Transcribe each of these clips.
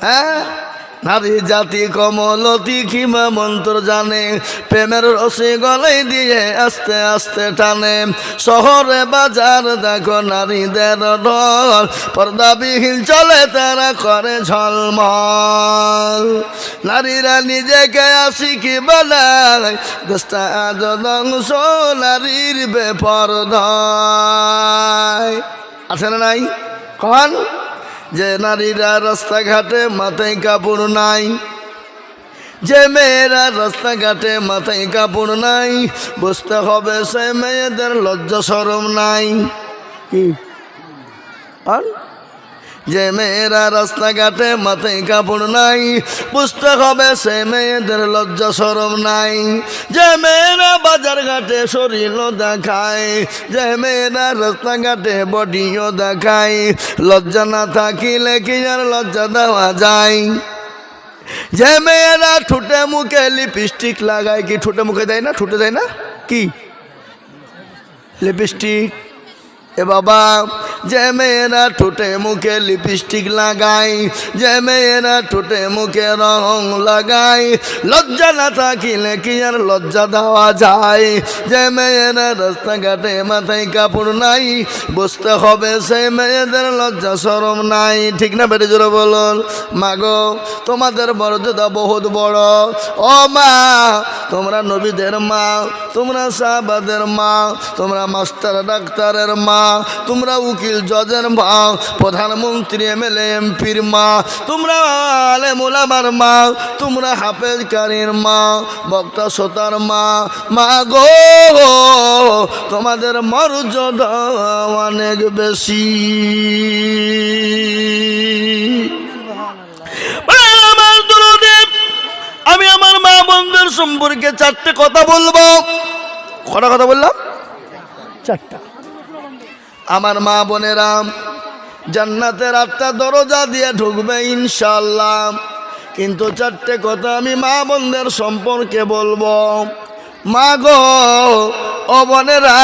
হ্যাঁ? নারী জাতি কমলতি কিমা মন্ত্র জানে, প্রেমের রসে গলে দিয়ে আস্তে আস্তে টানে। শহরে বাজার দেখো নারীদের ঢল পর্দাবিহীন চলে তারা করে ঝলমল। নারীরা নিজেকে আসি কি বলায় দেশটা আজ ধ্বংস, নারীর বেপরদায়। আছে না নাই? কন যে নারীরা রাস্তাঘাটে মাথায় কাপড় নাই, যে মেয়েরা রাস্তাঘাটে মাথায় কাপড় নাই, বুঝতে হবে সে মেয়েদের লজ্জা সরম নাই। কি? আর? যে মেয়েরা রাস্তাঘাটে মাথায় কাপড় নাই, বুঝতে হবে সে মেয়েদের লজ্জা সরম নাই। যে মেয়েরা বাজার ঘাটে শরীর দেখায়, যে মেয়েরা রাস্তাঘাটে বডিও দেখায়, লজ্জা না থাকিলে কি আর লজ্জা দেওয়া যায়? যে মেয়েরা ঠোঁটে মুখে লিপস্টিক লাগায়, কি ঠোঁটে মুখে দেয় না? ঠোঁটে দেয় না? কি? লিপস্টিক? এ বাবা, যে মেয়েরা ঠোঁটে মুখে লিপস্টিক লাগায়, যে মেয়েরা ঠোঁটে মুখে রং লাগায়, লজ্জা না থাকিলে কি আর লজ্জা দেওয়া যায়? যে মেয়েরা রাস্তাঘাটে মাথায় কাপড় নাই বুঝতে হবে সেই মেয়েদের লজ্জা সরম নাই। ঠিক না বেটে জোরে বলুন? মাগো, তোমাদের মর্যাদা বহুত বড়। ও মা, তোমরা নবীদের মা, তোমরা সাহাবাদের মা, তোমরা মাস্টার ডাক্তারের মা তোমরা উকিল জজের মা, প্রধানমন্ত্রী এম এমএলএ, এমপির মা, তোমরা আলে মোলামার মা, তোমরা হাফেজ কারির মা, বক্তা সোতার মা মা গো, তোমাদের মর্যাদা অনেক বেশি। আমি আমার মা বন্ধুর সম্পর্কে চারটে কথা বলব। কটা কথা বললাম? চারটা। আমার মা বোনেরা, জান্নাতের আটটা দরজা দিয়ে ঢুকবে ইনশাল্লাহ কিন্তু চারটে কথা আমি মা বোনদের সম্পর্কে বলব। মা গো, ও বোনেরা,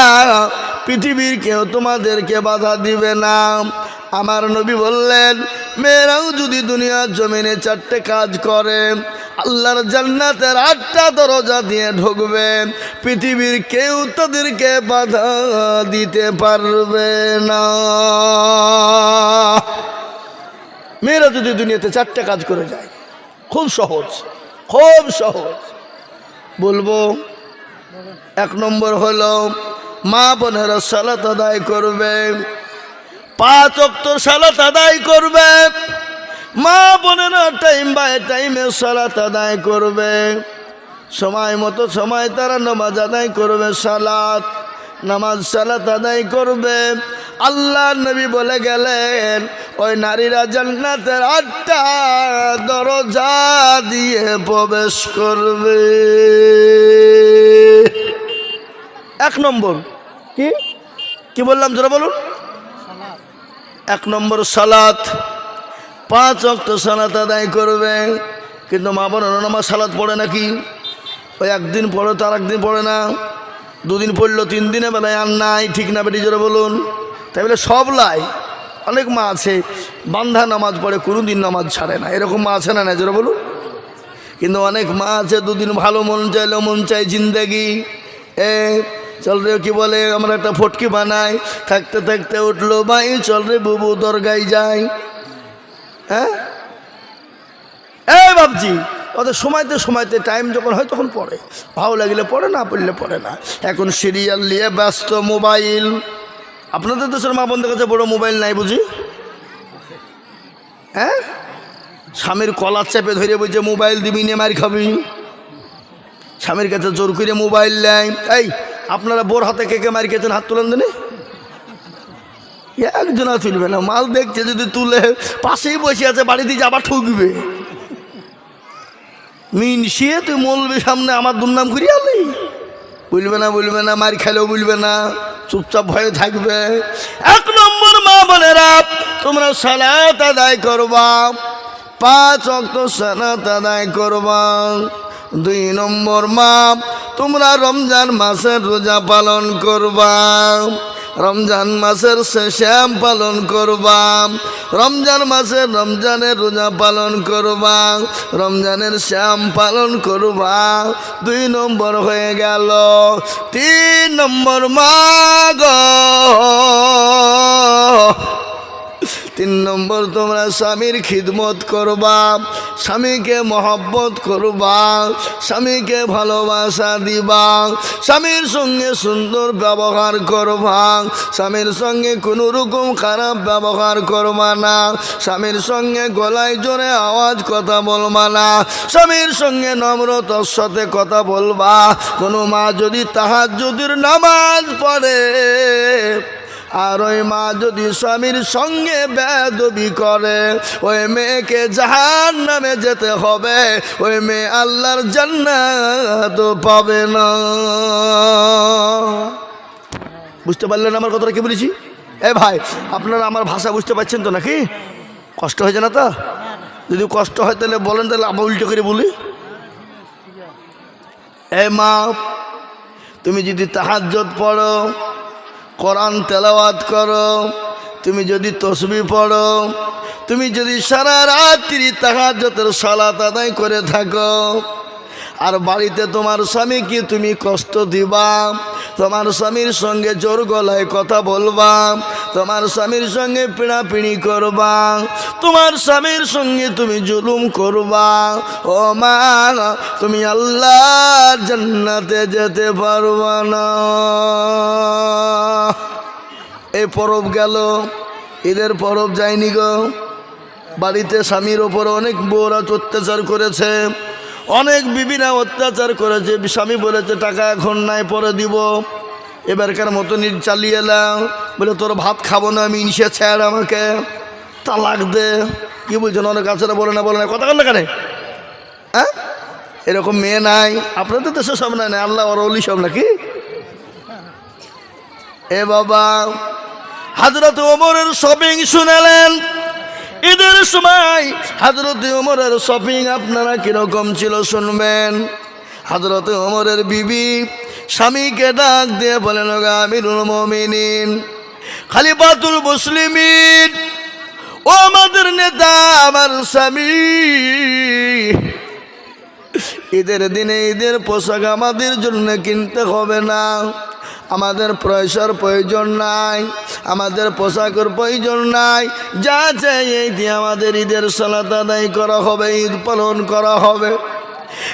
পৃথিবীর কেউ তোমাদেরকে বাধা দিবে না। আমার নবী বললেন, মেয়েরাও যদি দুনিয়ার জমিনে চারটে কাজ করে, আল্লাহর জান্নাতের আটটা দরজা দিয়ে ঢুকবে। পৃথিবীর কেউ তাদেরকে বাধা দিতে পারবে না। মেয়েরা যদি দুনিয়াতে চারটে কাজ করে যায়, খুব সহজ খুব সহজ। বলব, এক নম্বর হলো, মা বোনেরা সালাত আদায় করবে, পাঁচ অক্ত সালাত আদায় করবে, মা বোনেরা টাইম বাই টাইমে সালাত আদায় করবে। সময় মতো সময় তারা নামাজ আদায় করবে, সালাত, নামাজ সালাত আদায় করবে। আল্লাহ নবী বলে গেলেন, ওই নারীরা জান্নাতের আটটা দরজা দিয়ে প্রবেশ করবে। এক নম্বর, কি? কি বললাম যারা বলুন? এক নম্বর সালাত। পাঁচ অক্ট সালাত আদায় করবে, কিন্তু মা বোন নামাজ সালাত পড়ে নাকি? ওই একদিন পড়ে তার একদিন পড়ে না। দুদিন পড়ল তিন দিনে বেলায় আর নাই, ঠিক না বেটি, জোরে বলুন। তাই বলে, সব লাই। অনেক মা আছে, বান্ধা নামাজ পড়ে কোনো দিন নামাজ ছাড়ে না। এরকম মা আছে না না জোরে বলুন? কিন্তু অনেক মা আছে, দুদিন ভালো মন চাইলেও মন চাই জিন্দেগি। এ, চল রে, কি বলে, আমরা একটা ফটকি বানাই। থাকতে থাকতে উঠল ভাই, চল রে, বুবু দরগাই যাই। হ্যাঁ? এই বাবজি ওদের সময়তে সময়তে টাইম যখন হয় তখন পড়ে। ভালো লাগলে পড়ে, না পড়লে পড়ে না। এখন সিরিয়াল নিয়ে ব্যস্ত মোবাইল আপনাদের দেশের মা বন্ধের কাছে বড় মোবাইল নাই বুঝি? হ্যাঁ? স্বামীর কলার চেপে ধরে বলছে মোবাইল দিবি নে, মার খাবি। স্বামীর কাছে জোর করে মোবাইল নেয় এই, আপনারা বোর হাতে কে কে মার খেয়েছেন? হাত তুলেন দিনে। একজনা তুলবে না। মাল দেখছে, যদি তুলে, পাশেই বসে আছে, বাড়িতে যাবার ঠকবে। মিনসিয়ে তুই মলবি সামনে আমার দুর্নাম করি আলি। বলবে না বলবে না, মার খেলেও বলবে না, চুপচাপ ভয়ে থাকবে। এক নম্বর মা বোনেরা, তোমরা সালাত আদায় করবা, পাঁচ অক্ট সালাত আদায় করবা। দুই নম্বর মা, তোমরা রমজান মাসের রোজা পালন করবা। রমজান মাসের শ্যাম পালন করবা রমজান মাসের রমজানের রোজা পালন করবা রমজানের শ্যাম পালন করবা দুই নম্বর হয়ে গেল, তিন নম্বর মাগ তিন নম্বর তোমরা স্বামীর খিদমত করবা, স্বামীকে মহব্বত করবা, স্বামীকে ভালোবাসা দিবা, স্বামীর সঙ্গে সুন্দর ব্যবহার করবা, স্বামীর সঙ্গে কোনো রকম খারাপ ব্যবহার করবা না, স্বামীর সঙ্গে গলায় জোরে আওয়াজ কথা বলবা না, স্বামীর সঙ্গে নম্রতার সাথে কথা বলবা। কোনো মা যদি তাহার যদির নামাজ পড়ে আর ওই মা যদি স্বামীর সঙ্গে বেদবি করে, ওই মেয়েকে জাহান নামে যেতে হবে, ওই মেয়ে আল্লাহর জান্নাত পাবে না। বুঝতে পারলেন আমার কথাটা কি বলেছি? এ ভাই, আপনারা আমার ভাষা বুঝতে পারছেন তো নাকি? কষ্ট হয়েছে না তো? যদি কষ্ট হয় তাহলে বলেন, তাহলে আবার উল্টো করে বলি। এ মা, তুমি যদি তাহাজ্জত পড়ো কোরআন তেলাওয়াত করো, তুমি যদি তসবি পড়ো, তুমি যদি সারা রাত্রি যত সালাত আদায় করে থাকো, আর বাড়িতে তোমার স্বামীকে তুমি কষ্ট দিবা, তোমার স্বামীর সঙ্গে জোর গলায় কথা বলবা তোমার স্বামীর সঙ্গে পিড়াপিড়ি করবা। তোমার স্বামীর সঙ্গে তুমি জুলুম করবা। ও মা, তুমি আল্লাহর জান্নাতে যেতে পারবা না। এই পরব গেল, ঈদের পরব যায়নি গো। বাড়িতে স্বামীর ওপর অনেক বউরা অত্যাচার করেছে। অনেক বিবিরা অত্যাচার করেছে। স্বামী বলেছে, টাকা এখন নাই, পরে দিব। এবারকার মতো নির চালিয়ে এলাম। বলে, তোর ভাত খাব না, আমি ইনসে ছাড় আমাকে। তালাক দে। কি বলছেন? অনেক আছে বলে না বলে না। কথা না কেন হ্যাঁ? এরকম মেয়ে নাই। আপনাদের দেশে সব নাই না আল্লাহ ওর অলি সব নাকি? এ বাবা, হাজরত ওমরের শপিং শুনেলেন। ঈদের সময় হাজরত ওমরের শপিং আপনারা কীরকম ছিল শুনবেন? হাজরত ওমরের বিবি স্বামীকে ডাক দিয়ে বলেন, "ওগো আমিরুল মমিনিন, খালিফাতুল মুসলিমিন, ও আমাদের নেতা, আমার স্বামী। ঈদের দিনে ঈদের পোশাক আমাদের জন্য কিনতে হবে না। আমাদের পয়সার প্রয়োজন নাই, আমাদের পোশাকের প্রয়োজন নাই। যা চাই এই দিয়ে আমাদের ঈদের সালাত আদায় করা হবে, ঈদ পালন করা হবে।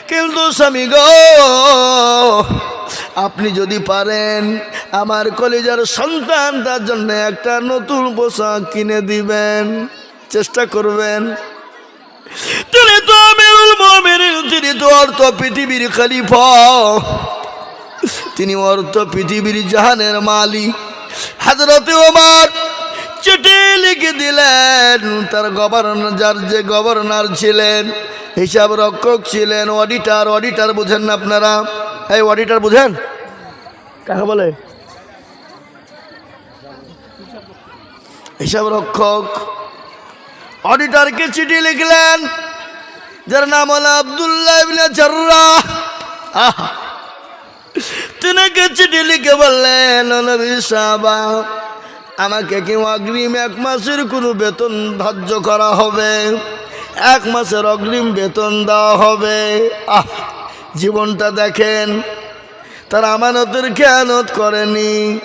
কিন্তু স্বামী গো আপনি যদি পারেন, আমার কলেজার সন্তান তার জন্য একটা নতুন পোশাক কিনে দিবেন। চেষ্টা করবেন। তিনি তো মুমিনিন, তিনি তো অর্থ পৃথিবীর খলিফা। তিনি অর্থ পৃথিবীর জাহানের মালিক। হাজরতে ওমর চিঠি লিখে দিলেন, তার গভর্নর যার যে গভর্নর ছিলেন, হিসাব রক্ষক ছিলেন অডিটার অডিটার বুঝেন না আপনারা। এই অডিটার বুঝেন? কাকে বলে? হিসাব রক্ষক অডিটরকে চিঠি লিখলেন? যার নাম হলো আবদুল্লাহ ইবনে জাররাহ। তিনাকে চিঠি লিখে বললেন "ও নবী সাহাবা আমাকে কি অগ্রিম এক মাসের কোনো বেতন ধার্য করা হবে? এক মাসের অগ্রিম বেতন দেওয়া হবে? আহ! জীবনটা দেখেন, তারা আমানতের খেয়ানত করেনি।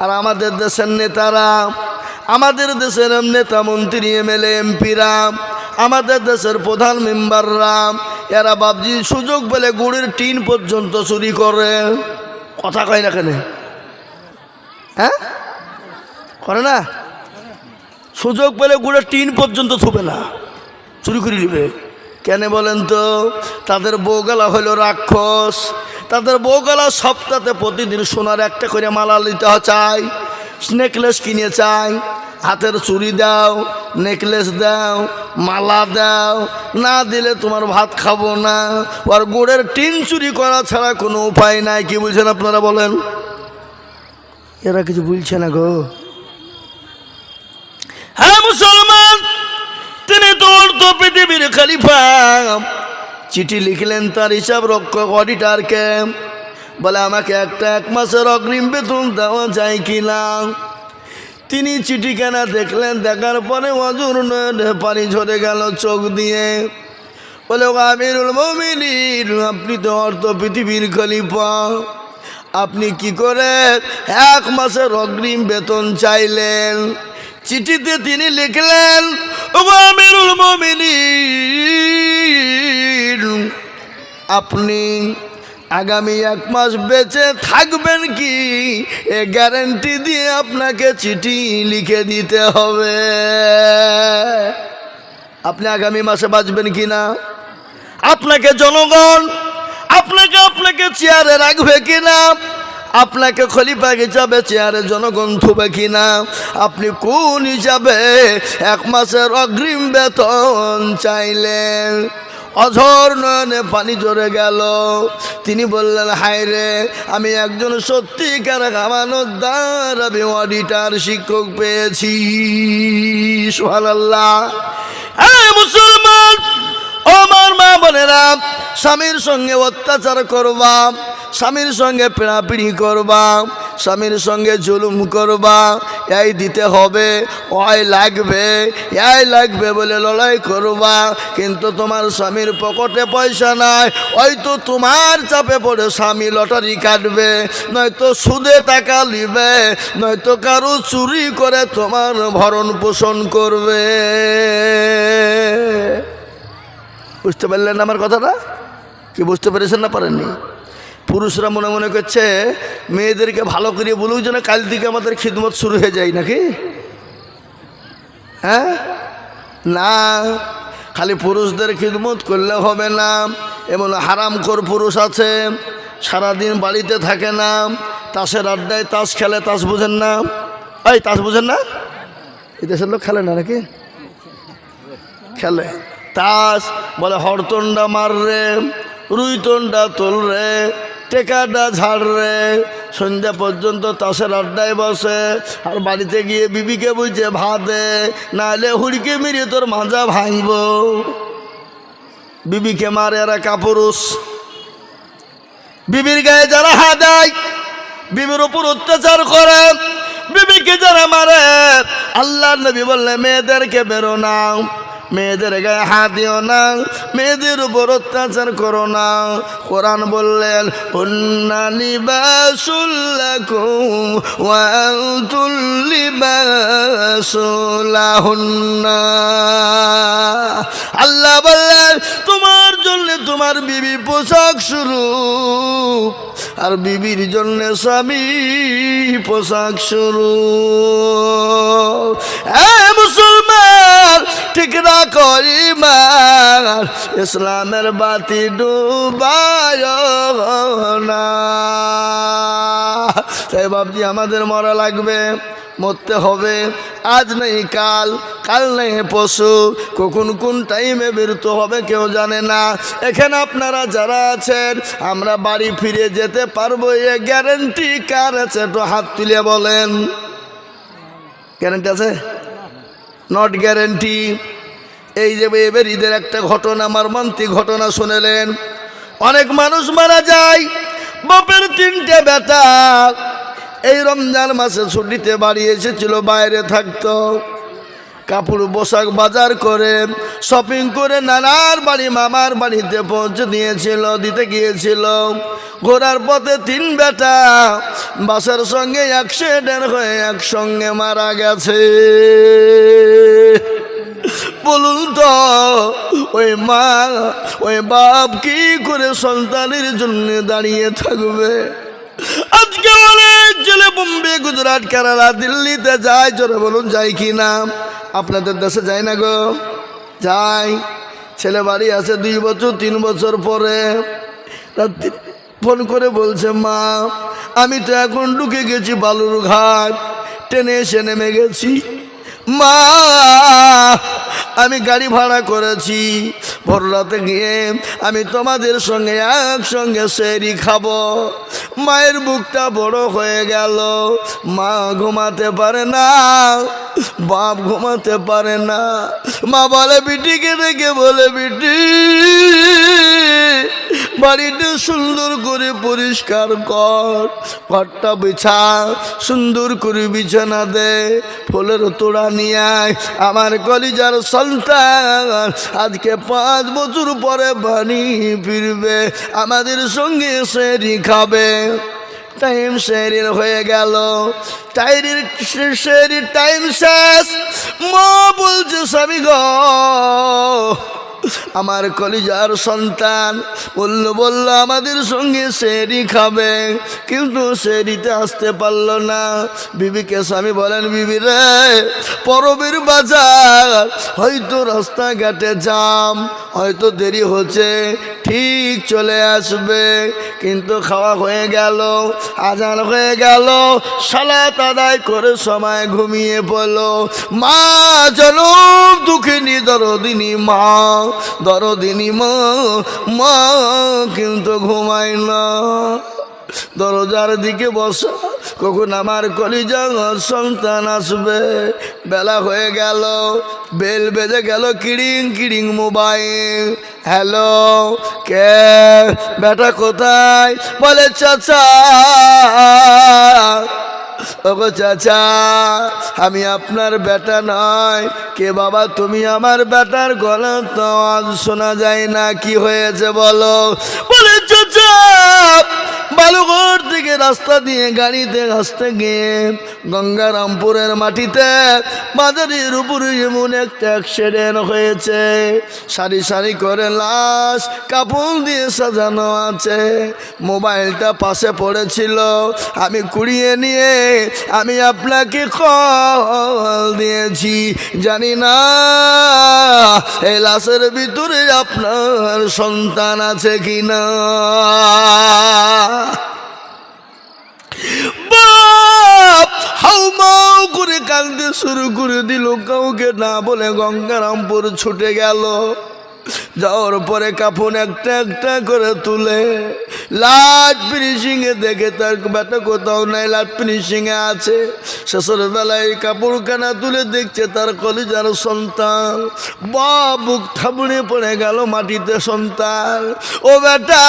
আর আমাদের দেশের নেতারা, আমাদের দেশের নেতা মন্ত্রী এমএলএ এমপিরা আমাদের দেশের প্রধান মেম্বাররা, এরা বাবজি সুযোগ পেলে গুড়ের টিন পর্যন্ত চুরি করে। কথা কয় না কেন? হ্যাঁ? করে না? সুযোগ পেলে গুড়ের টিন পর্যন্ত থুবে না, চুরি করে নিবে। কেন বলেন তো? তাদের বউগালা হলো রাক্ষস। তাদের বউগালা সপ্তাহে প্রতিদিন সোনার একটা করে মালা নিতে চাই নেকলেস কিনে চাই হাতের চুড়ি দাও নেকলেস দাও, মালা দাও। না দিলে তোমার ভাত খাব না। আর গোড়ের টিন চুরি করা ছাড়া কোনো উপায় নাই। কি বলছেন আপনারা বলেন? এরা কিছু বলছে না গো। হ্যাঁ তিনি পৃথিবীর খালিফা। চিঠি লিখলেন তার হিসাব রক্ষক অডিটারকে বলে, আমাকে একটা এক মাসের অগ্রিম বেতন দেওয়া যায় কিনা তিনি চিঠিখানা দেখলেন, দেখার পরে অজুর নয়নে পানি ঝরে গেল চোখ দিয়ে। বলে "ও আমিরুল মমিনিন, আপনি তো অর্থ পৃথিবীর খলিফা। আপনি কি করে এক মাসের অগ্রিম বেতন চাইলেন? চিঠিতে তিনি লিখলেন "ও আপনি আগামী এক মাস বেঁচে থাকবেন কি? এ গ্যারেন্টি দিয়ে আপনাকে চিঠি লিখে দিতে হবে। আপনি আগামী মাসে বাঁচবেন কি না? আপনাকে জনগণ, আপনাকে আপনাকে চেয়ারে রাখবে কিনা আপনাকে খলিফা হিসাবে চেয়ারে জনগণ থুবে কিনা? আপনি কোন হিসাবে এক মাসের অগ্রিম বেতন চাইলেন? অঝর নয়নে পানি জড়ে গেল। তিনি বললেন, হায় রে, আমি একজন সত্যিকার আমানতদার, আমি অডিটার শিক্ষক পেয়েছি। সোহানাল্লাহ মুসলমান ও আমার মা বোনেরা, স্বামীর সঙ্গে অত্যাচার করবা, স্বামীর সঙ্গে পিড়াপিড়ি করবা, স্বামীর সঙ্গে জুলুম করবা, এই দিতে হবে, ওই লাগবে, এই লাগবে বলে লড়াই করবা, কিন্তু তোমার স্বামীর পকেটে পয়সা নাই হয়তো তোমার চাপে পড়ে স্বামী লটারি কাটবে, নয়তো সুদে টাকা নিবে নয়তো কারও চুরি করে তোমার ভরণ পোষণ করবে। বুঝতে পারলেন আমার কথাটা? কি বুঝতে পেরেছেন না পারেননি? পুরুষরা মনে মনে করছে, মেয়েদেরকে ভালো করে বলুক যেন কাল থেকে আমাদের খিদমত শুরু হয়ে যায় নাকি? হ্যাঁ? না, খালি পুরুষদের খিদমত করলে হবে না। এমন হারামখোর পুরুষ আছে, সারাদিন বাড়িতে থাকে না, তাসের আড্ডায় তাস খেলে তাস বুঝেন না। এই, তাস বুঝেন না? এই দেশের লোক খেলে না নাকি? খেলে। তাস, বলে, হরতনডা মার রে, রুইতনডা তোল রে টেকাটা ঝাড় রে, সন্ধ্যা পর্যন্ত তাসের আড্ডায় বসে, আর বাড়িতে গিয়ে বিবিকে বুঝছে ভাতে নাহলে হুড়কে মেরে তোর মাজা ভাঙব। বিবিকে মারে এরা কাপুরুষ, বিবির গায়ে যারা হাত দেয়, বিবির উপর অত্যাচার করে, বিবিকে যারা মারে আল্লাহ নবী বললে, মেয়েদেরকে বেরো না। মেয়েদের গায়ে হাত দিও না, মেয়েদের উপর অত্যাচার করো না। কোরআন বললেন আল্লাহ বললেন, তোমার জন্য তোমার বিবি পোশাক শুরু, আর বিবির জন্য স্বামী পোশাক শুরু। মুসলমান, ঠিক না করি মার, ইসলামের বাতি ডুবায় না। তাই বাবজি আমাদের মরা লাগবে। মরতে হবে। আজ নেই কাল কাল নেই পশু কখন কোন টাইমে বেরোতে হবে কেউ জানে না। এখানে আপনারা যারা আছেন, আমরা বাড়ি ফিরে যেতে পারব, এ গ্যারেন্টি কার আছে? একটু হাত তুলে বলেন। গ্যারেন্টি আছে? নট গ্যারেন্টি এই যে এবার ঈদের একটা ঘটনা, মর্মান্তিক ঘটনা শুনেলেন। অনেক মানুষ মারা যায়। বাপের তিনটে বেটা। এই রমজান মাসে ছুটিতে বাড়ি এসেছিল, বাইরে থাকতো। কাপড় পোশাক বাজার করে শপিং করে নানার বাড়ি, মামার বাড়িতে পৌঁছে দিয়েছিল, দিতে গিয়েছিল। ঘোরার পথে তিন বেটা বাসার সঙ্গে অ্যাক্সিডেন্ট হয়ে একসঙ্গে মারা গেছে। বলুন তো, ওই মা, ওই বাপ কি করে সন্তানের জন্য দাঁড়িয়ে থাকবে? আজকে অনেক ছেলে বোম্বে, গুজরাট, কেরালা, দিল্লিতে যাই, জোরে বলুন যাই কি না? আপনাদের দেশে যাই না গো। যাই। ছেলে বাড়ি আছে দুই বছর, তিন বছর পরে। রাত্রি ফোন করে বলছে, মা, আমি তো এখন ঢুকে গেছি বালুর ঘাট ট্রেনে এসে নেমে গেছি। মা, আমি গাড়ি ভাড়া করেছি। ভোর রাতে গিয়ে আমি তোমাদের সঙ্গে একসঙ্গে সেরি খাব। মায়ের বুকটা বড় হয়ে গেল। মা ঘুমাতে পারে না, বাপ ঘুমাতে পারে না। মা বলে, বিটিকে ডেকে বলে, বিটি। বাড়িটা সুন্দর করে পরিষ্কার কর, ঘরটা বিছা, সুন্দর করে বিছানা দে, ফুলের তোড়া নিয়ে আয়। আমার কলিজার সন্তান আজকে পাঁচ বছর পরে বাড়ি ফিরবে, আমাদের সঙ্গে সেরি খাবে। টাইম শেরির হয়ে গেল। টাইরির শেরির টাইম শেষ। মা বলছে, স্বামী গো আমার কলিজার সন্তান। বলল বলল, আমাদের সঙ্গে সেরি খাবে। কিন্তু সেরিতে আসতে পারল না। বিবিকে স্বামী বলেন, বিবি রে, পরবের বাজার, হয়তো রাস্তাঘাটে জাম হয়তো দেরি হচ্ছে, ঠিক চলে আসবে। কিন্তু খাওয়া হয়ে গেল, আজান হয়ে গেল, সালাত আদায় করে সময় ঘুমিয়ে পড়ল। মা জনম দুঃখিনী দরদিনী মা দরদিনী মা মা কিন্তু ঘুমায় না দরজার দিকে বসা, কখন আমার কলিজা সন্তান আসবে? বেলা হয়ে গেল, বেল বেজে গেল, কিড়িং কিড়িং মোবাইল। হ্যালো, কে? বেটা কোথায়? বলে, চাচা। ওগো চাচা, আমি আপনার বেটা নয়। কে বাবা, তুমি আমার বেটার গলা তো শোনা যায় না, কি হয়েছে বলো? বলে, চাচা বালুঘর থেকে রাস্তা দিয়ে গাড়িতে আসতে গিয়ে গঙ্গারামপুরের মাটিতে বাজারের উপরে এমন একটা অ্যাক্সিডেন্ট হয়েছে। সারি সারি করে লাশ কাপড় দিয়ে সাজানো আছে। মোবাইলটা পাশে পড়েছিল। আমি কুড়িয়ে নিয়ে আমি আপনাকে কল দিয়েছি। জানি না এই লাশের ভিতরে আপনার সন্তান আছে কি না করে কাঁদতে শুরু করে দিল কাউকে না বলে গঙ্গারামপুর ছুটে গেল। যাওয়ার পরে কাফন একটা একটা করে তুলে লাট ফিনিশিং এ দেখে তার বেটা কোথাও নাই লাট ফিনিশিং এ আছে। শেষের বেলায় কাপড়খানা তুলে দেখছে তার কলিজার সন্তান। বা বুক পড়ে গেল মাটিতে সন্তান। ও বেটা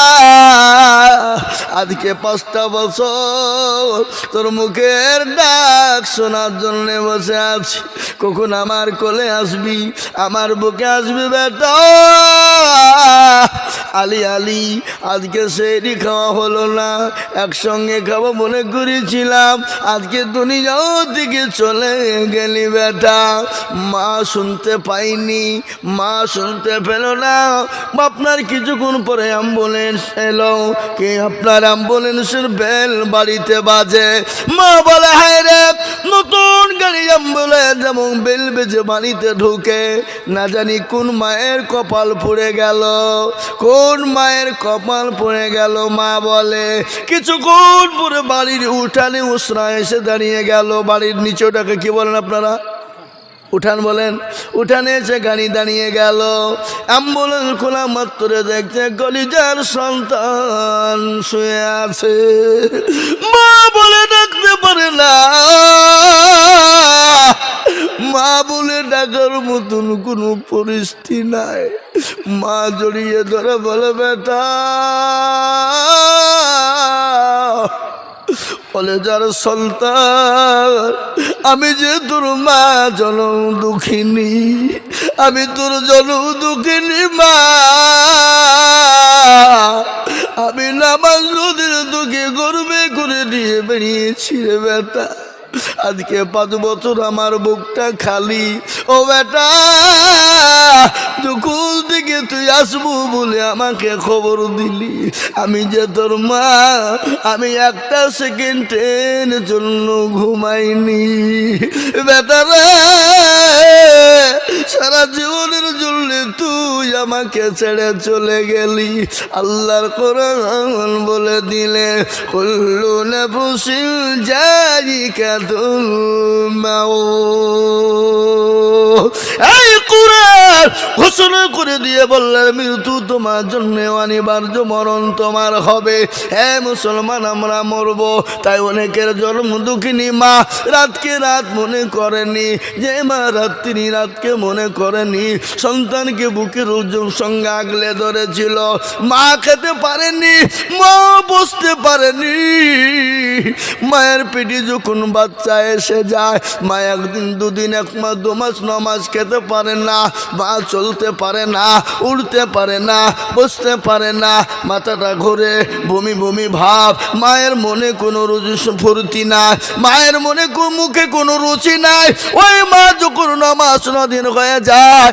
আজকে পাঁচটা বছর তোর মুখের ডাক শোনার জন্য বসে আছি। কখন আমার কোলে আসবি? আমার বুকে আসবি বেটা আলি আলি, আজকে সেরি খাওয়া হলো না। একসঙ্গে খাব মনে করেছিলাম আজকে দুনিয়াও দিকে চলে গেলি বেটা। মা শুনতে পাইনি, মা শুনতে পেল না। আপনার কিছুক্ষণ পরে অ্যাম্বুলেন্স এলো। কি আপনার অ্যাম্বুলেন্সের বেল বাড়িতে বাজে? মা বলে, হায় রে, নতুন গাড়ি অ্যাম্বুলেন্স যেমন বেল বেজে বাড়িতে ঢুকে। না জানি কোন মায়ের কপাল পড়ে গেল। কোন মায়ের কপাল পড়ে গেল? মা বলে, কিছুক্ষণ পরে বাড়ির উঠানে উসরা এসে দাঁড়িয়ে গেল। বাড়ির নিচে ওটাকে কি বলেন আপনারা? উঠান বলেন। উঠানে এসে গাড়ি দাঁড়িয়ে গেল। অ্যাম্বুলেন্স খোলা মাত্র দেখছে গলিজার সন্তান শুয়ে আছে। মা বলে ডাকতে পারে না। মা বলে ডাকার মতন কোনো পরিস্থিতি নাই। মা জড়িয়ে ধরে বলে, বেটা বলে যার সন্তান, আমি যে তোর মা জনম দুঃখিনী, আমি তোর জনম দুঃখিনী মা। আমি নামাজ নদীর দুঃখে গর্বে করে দিয়ে বেরিয়েছি রে বেটা। আজকে পাঁচ বছর আমার বুকটা খালি। ও বেটা! আসব বলে আমাকে খবর দিলি। আমি যে তোর মা, আমি একটা সেকেন্ড সেকেন্ডের জন্য ঘুমাইনি। সারা জীবনের জন্য তুই আমাকে ছেড়ে চলে গেলি। আল্লাহর কোরআন বলে দিলে, কুল্লু নফসিন জারিকাতুল মাউত। এই কুরআন ঘোষণা করে দিয়ে বললেন মৃত্যু তোমার জন্য অনিবার্য মরণ তোমার হবে। হে মুসলমান, আমরা মরব। তাই অনেকের জন্ম দুঃখিনী মা, রাতকে রাত মনে করেনি। যে মা রাত্রি রাতকে মনে করেনি। সন্তানকে বুকের ওজন সঙ্গে আগলে ধরেছিল। মা খেতে পারেনি, মা বসতে পারেনি। মায়ের পেটে যখন বাচ্চা এসে যায়, মা একদিন, দুদিন, এক মাস, দু মাস, ন মাস খেতে পারে না, মা চলতে পারে না উড়তে পারে না, বুঝতে পারে না। মাথাটা ঘুরে বমি বমি ভাব। মায়ের মনে কোনো রুচি ফুর্তি নাই। মায়ের মনে মুখে কোনো রুচি নাই। ওই মা যখন নমাস দিন হয়ে যায়